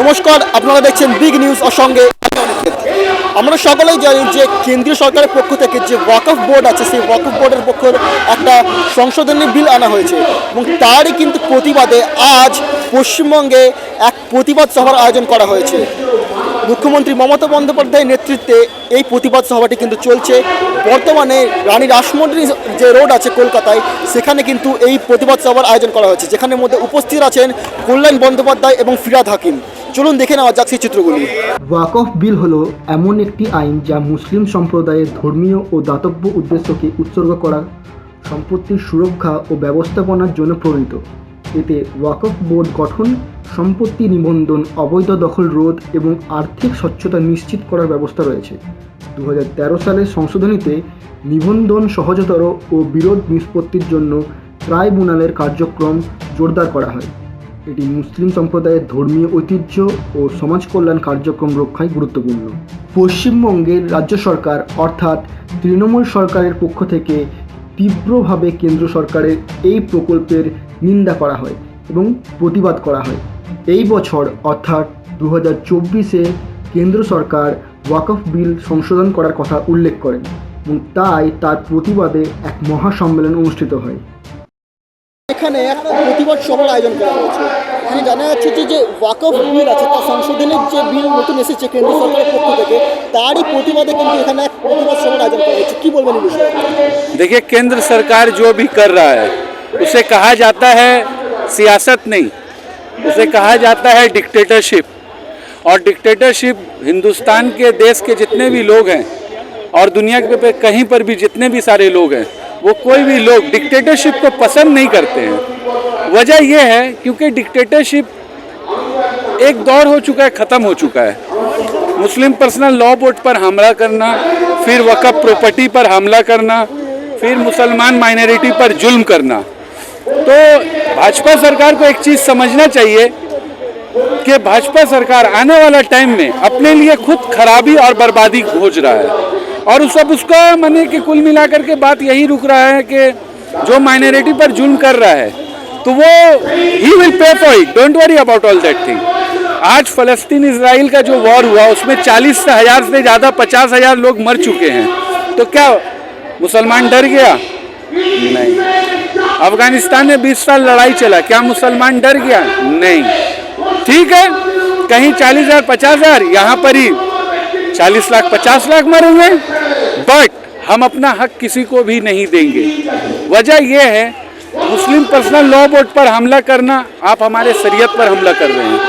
নমস্কার, আপনারা দেখছেন বিগ নিউজ অসঙ্গে। সঙ্গে আমরা সকলেই জানি যে কেন্দ্রীয় সরকারের পক্ষ থেকে যে ওয়াকফ বোর্ড আছে, সেই ওয়াকফ বোর্ডের পক্ষের একটা সংশোধনী বিল আনা হয়েছে এবং তারই কিন্তু প্রতিবাদে আজ পশ্চিমবঙ্গে এক প্রতিবাদ সভার আয়োজন করা হয়েছে। মুখ্যমন্ত্রী মমতা বন্দ্যোপাধ্যায়ের নেতৃত্বে এই প্রতিবাদ সভাটি কিন্তু চলছে। বর্তমানে রানী রাসমন্ডি যে রোড আছে কলকাতায়, সেখানে কিন্তু এই প্রতিবাদ সভার আয়োজন করা হয়েছে, যেখানের মধ্যে উপস্থিত আছেন কল্যাণ বন্দ্যোপাধ্যায় এবং ফিরাদ হাকিম। চলুন দেখে নেওয়া যাক সেই চিত্রগুলি। ওয়াকফ বিল হলো এমন একটি আইন যা মুসলিম সম্প্রদায়ের ধর্মীয় ও দাতব্য উদ্দেশ্যকে উৎসর্গ করা সম্পত্তির সুরক্ষা ও ব্যবস্থাপনার জন্য প্রণীত। এতে ওয়াকফ বোর্ড গঠন, সম্পত্তি নিবন্ধন, অবৈধ দখল রোধ এবং আর্থিক স্বচ্ছতা নিশ্চিত করার ব্যবস্থা রয়েছে। দু হাজার তেরো সালের সংশোধনীতে নিবন্ধন সহজতর ও বিরোধ নিষ্পত্তির জন্য ট্রাইব্যুনালের কার্যক্রম জোরদার করা হয়। এটি মুসলিম সম্প্রদায়ের ধর্মীয় ঐতিহ্য ও সমাজ কল্যাণ কার্যক্রম রক্ষায় গুরুত্বপূর্ণ। পশ্চিমবঙ্গের রাজ্য সরকার অর্থাৎ তৃণমূল সরকারের পক্ষ থেকে তীব্রভাবে কেন্দ্র সরকারের এই প্রকল্পের নিন্দা করা হয় এবং প্রতিবাদ করা হয় এই বছর অর্থাৎ দু হাজার চব্বিশে কেন্দ্র সরকার ওয়াকফ বিল সংশোধন করার কথা উল্লেখ করেন এবং তাই তার প্রতিবাদে এক মহাসম্মেলন অনুষ্ঠিত হয় এখানে একটা প্রতিবাদ সভার আয়োজন করা হয়েছে এখানে জানা যাচ্ছে যে যে ওয়াকফ বিল আছে তার সংশোধনের যে বিল নতুন এসেছে কেন্দ্র সরকারের পক্ষ থেকে তারই প্রতিবাদে কিন্তু এখানে এক প্রতিবাদ সভার আয়োজন করা হয়েছে কি বলবেন এই বিষয়ে देखिए केंद्र सरकार जो भी कर रहा है उसे कहा जाता है सियासत नहीं। उसे कहा जाता है डिक्टेटरशिप और डिक्टेटरशिप हिंदुस्तान के देश के जितने भी लोग हैं और दुनिया के पे कहीं पर भी जितने भी सारे लोग हैं, वो कोई भी लोग डिक्टेटरशिप को पसंद नहीं करते हैं। वजह यह है क्योंकि डिक्टेटरशिप एक दौर हो चुका है, ख़त्म हो चुका है। मुस्लिम पर्सनल लॉ बोर्ड पर हमला करना, फिर वक़फ़ प्रॉपर्टी पर हमला करना, फिर मुसलमान माइनॉरिटी पर जुल्म करना। तो भाजपा सरकार को एक चीज़ समझना चाहिए कि भाजपा सरकार आने वाला टाइम में अपने लिए खुद खराबी और बर्बादी खोज रहा है। और उस सब उसका माने कि कुल मिलाकर के बात यही रुक रहा है कि जो माइनॉरिटी पर जुल्म कर रहा है तो वो ही will pay for it don't worry about all that thing आज फलस्तीन इसराइल का जो वॉर हुआ, उसमें चालीस हज़ार से ज़्यादा, पचास हज़ार लोग मर चुके हैं। तो क्या मुसलमान डर गया? नहीं। अफ़गानिस्तान में 20 साल लड़ाई चला, क्या मुसलमान डर गया? नहीं। ठीक है, कहीं चालीस हज़ार, पचास हज़ार, यहाँ पर ही। चालीस लाख, पचास लाख मरेंगे बट हम अपना हक किसी को भी नहीं देंगे। वजह यह है, मुस्लिम पर्सनल लॉ बोर्ड पर हमला करना, आप हमारे शरीयत पर हमला कर रहे हैं।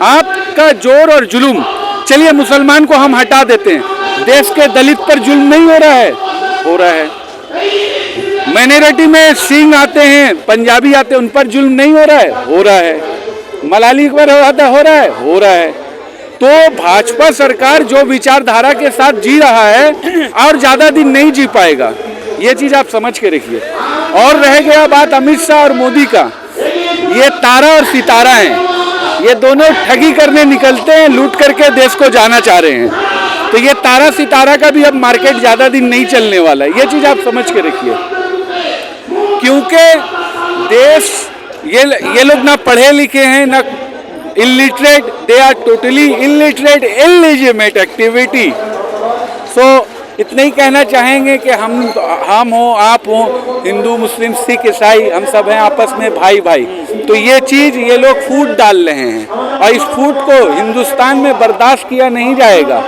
आपका ज़ोर और जुल्म, चलिए मुसलमान को हम हटा देते हैं। देश के दलित पर जुल्म नहीं हो रहा है। हो रहा है। माइनॉरिटी में सिंह आते हैं, पंजाबी आते हैं, उन पर जुल्म नहीं हो रहा है? हो रहा है। मलाली पर हो रहा है? हो रहा है। तो भाजपा सरकार जो विचारधारा के साथ जी रहा है, और ज़्यादा दिन नहीं जी पाएगा। ये चीज़ आप समझ के रखिए। और रह गया बात अमित शाह और मोदी का। ये तारा और सितारा हैं। ये दोनों ठगी करने निकलते हैं, लूट करके देश को जाना चाह रहे हैं। तो ये तारा सितारा का भी अब मार्केट ज़्यादा दिन नहीं चलने वाला है। ये चीज़ आप समझ के रखिए। क्योंकि देश, ये ये लोग ना पढ़े लिखे हैं, ना illiterate they are totally illiterate illegitimate activity so इतना ही कहना चाहेंगे कि हम हम हो, आप हो, हिंदू, मुस्लिम, सिख, ईसाई, हम सब हैं आपस में भाई भाई तो ये चीज़, ये लोग फूट डाल रहे हैं। और इस फूट को हिंदुस्तान में बर्दाश्त किया नहीं जाएगा।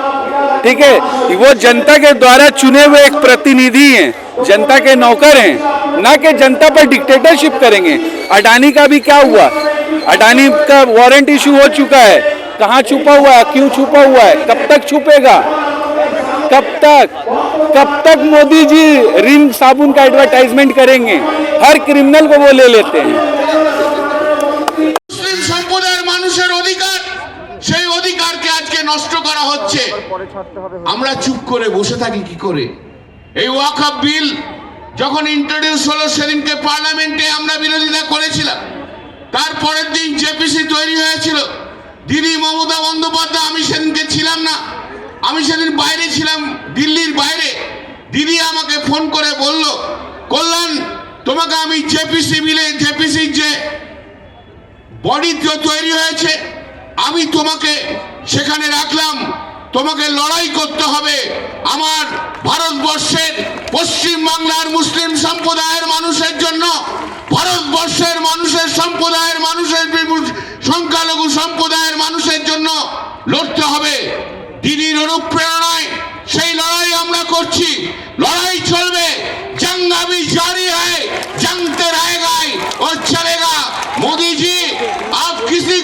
ठीक है? वो जनता के द्वारा चुने हुए एक प्रतिनिधि हैं, जनता के नौकर हैं। ना कि जनता पर डिक्टेटरशिप करेंगे अडानी का भी क्या हुआ अडानी का वारंट इशू हो चुका है कहाँ छुपा हुआ है क्यों छुपा हुआ है कब तक छुपेगा कब तक कब तक मोदी जी रिन साबुन का एडवर्टाइजमेंट करेंगे हर क्रिमिनल को वो ले लेते हैं মুসলিম সম্প্রদায়ের মানুষের অধিকার সেই অধিকারকে আজকে নষ্ট করা হচ্ছে আমরা চুপ করে বসে থাকি কি করে এই ওয়াকআপ বিল যখন ইন্ট্রোডিউস হলো, সেদিনকে পার্লামেন্টে আমরা বিরোধিতা করেছিলাম। তারপরের দিন জেপিসি তৈরি হয়েছিল। দিদি মমতা বন্দ্যোপাধ্যায়, আমি সেদিনকে ছিলাম না। আমি সেদিন বাইরে ছিলাম, দিল্লির বাইরে। দিদি আমাকে ফোন করে বলল, কল্যাণ, তোমাকে আমি জেপিসি মিলে জেপিসির যে বডি তৈরি হয়েছে, আমি তোমাকে সেখানে রাখলাম। তোমাকে লড়াই করতে হবে। আমার ভারতবর্ষের পশ্চিমবাংলার মুসলিম সম্প্রদায়ের মানুষের জন্য, ভারতবর্ষের মানুষের সম্প্রদায়ের মানুষের সংখ্যালঘু সম্প্রদায়ের মানুষের জন্য লড়তে হবে। দিদির অনুপ্রেরণায় সেই লড়াই আমরা করছি। লড়াই চলবে। জঙ্গ জারি হয় है जंगते ও और चलेगा मोदी जी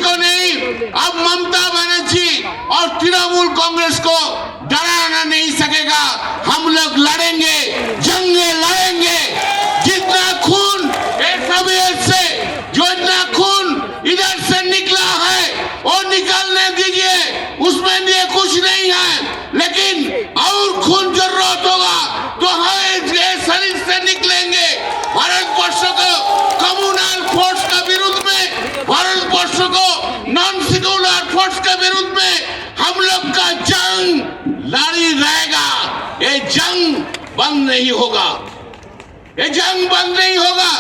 কো নেই? को মমতা अब আর তৃণমূল কংগ্রেস কো कुछ नहीं है लेकिन और खून ज़रूरत होगा तो हम शरीर से निकलेंगे। भारतवर्ष को कम्युनल फोर्स के विरुद्ध में भारतवर्ष को नॉन सेक्युलर फोर्स के विरुद्ध में हम लोग का जंग लड़ी रहेगा। ये जंग बंद नहीं होगा। ये जंग बंद नहीं होगा।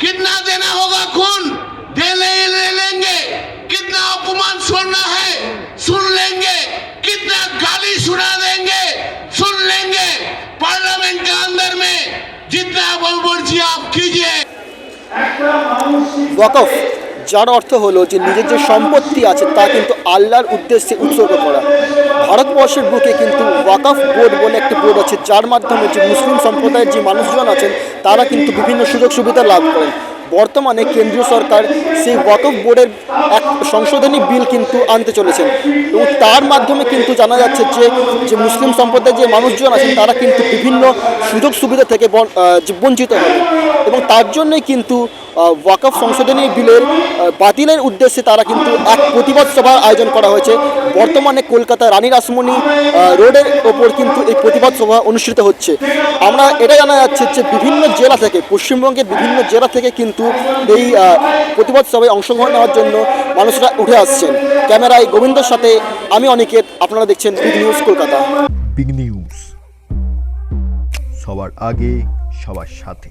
कितना देना होगा खून? दे ले, ले लेंगे। कितना अपमान सुनना ওয়াকফ, যার অর্থ হলো যে নিজের যে সম্পত্তি আছে তা কিন্তু আল্লাহর উদ্দেশ্যে উৎসর্গ করা। ভারতবর্ষের বুকে কিন্তু ওয়াকফ বোর্ড বলে একটি বোর্ড আছে, যার মাধ্যমে যে মুসলিম সম্প্রদায়ের যে মানুষজন আছেন, তারা কিন্তু বিভিন্ন সুযোগ সুবিধা লাভ করেন। বর্তমানে কেন্দ্রীয় সরকার সেই ওয়াকফ বোর্ডের এক সংশোধনী বিল কিন্তু আনতে চলেছেন। এবং তার মাধ্যমে কিন্তু জানা যাচ্ছে যে যে মুসলিম সম্প্রদায়ের যে মানুষজন আছেন, তারা কিন্তু বিভিন্ন সুযোগ সুবিধা থেকে বঞ্চিত হবে এবং তার জন্যই কিন্তু ওয়াকফ সংশোধনী বিলের বাতিলের উদ্দেশ্যে তারা কিন্তু এক প্রতিবাদ সভার আয়োজন করা হয়েছে। বর্তমানে কলকাতা রানী রাসমণি রোডের ওপর কিন্তু এই প্রতিবাদ সভা অনুষ্ঠিত হচ্ছে। আমরা এটা জানা যাচ্ছে যে, বিভিন্ন জেলা থেকে, পশ্চিমবঙ্গের বিভিন্ন জেলা থেকে কিন্তু এই আহ, প্রতিবাদ সভায় অংশগ্রহণ নেওয়ার জন্য মানুষরা উঠে আসছেন। ক্যামেরায় গোবিন্দর সাথে আমি অনিকেত আপনারা দেখছেন big news Kolkata. Big news সবার আগে সবার সাথে।